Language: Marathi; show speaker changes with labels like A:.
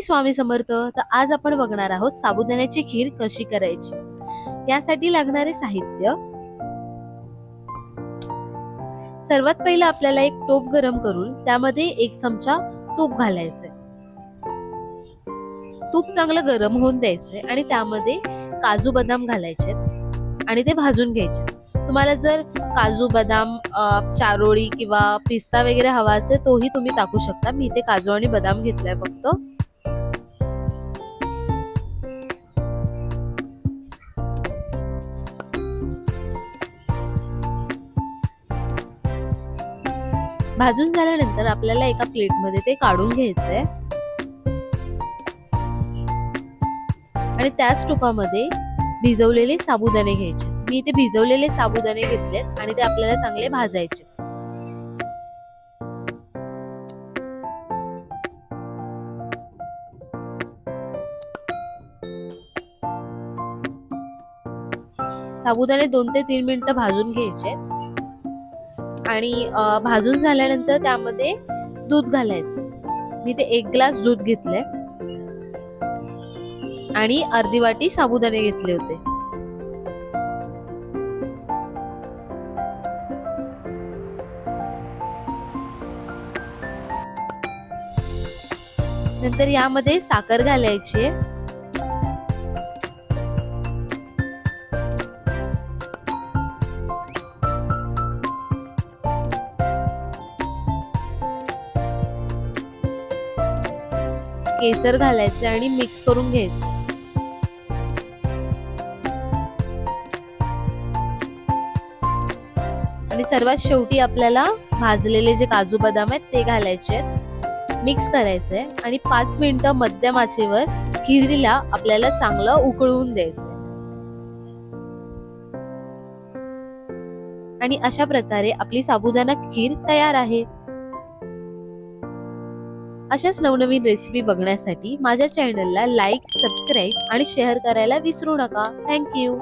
A: श्री स्वामी समर्थ तर आज आपण बघणार आहोत साबुदाण्याची खीर कशी करायची? यासाठी लागणारे साहित्य. सर्वात पहिलं आपल्याला एक टोप गरम करून त्यामध्ये एक चमचा तूप घालायचे तूप चांगलं गरम होऊन द्यायचे आणि त्यामध्ये काजू बदाम घालायचे आणि ते भाजून घ्यायचे. तुम्हाला जर काजू बदाम चारोळी किंवा पिस्ता वगैरे हवा असेल तोही तुम्ही टाकू शकता. मी इथे काजू आणि बदाम घेतलाय फक्त. भाजून झाल्यानंतर आपल्याला एका प्लेटमध्ये ते काढून घ्यायचंय. आणि त्याच टोपामध्ये भिजवलेले साबुदाणे घ्यायचे. मी इथे भिजवलेले साबुदाणे घेतलेत आणि ते आपल्याला चांगले भाजायचे. साबुदाणे दोन ते तीन मिनिटं भाजून घ्यायचे. आणि भाजून झाल्यानंतर त्यामध्ये दूध घालायचं. मी ते एक ग्लास दूध घेतलंय. आणि अर्धी वाटी साबुदाणे घेतले होते. नंतर यामध्ये साखर घालायची आहे. केसर घालायचे आणि मिक्स करून घ्यायचे. आणि सर्वात शेवटी आपल्याला भाजलेले जे काजू बदाम आहेत ते घालायचे आहेत. मिक्स करायचे आणि पाच मिनिटं मध्यम आचेवर खिरीला आपल्याला चांगलं उकळवून द्यायचं आणि अशा प्रकारे आपली साबुदाणा खीर तयार आहे. अशाच नवनवीन रेसिपी बघण्यासाठी माझ्या चॅनलला लाईक सबस्क्राईब आणि शेअर करायला विसरू नका. थँक्यू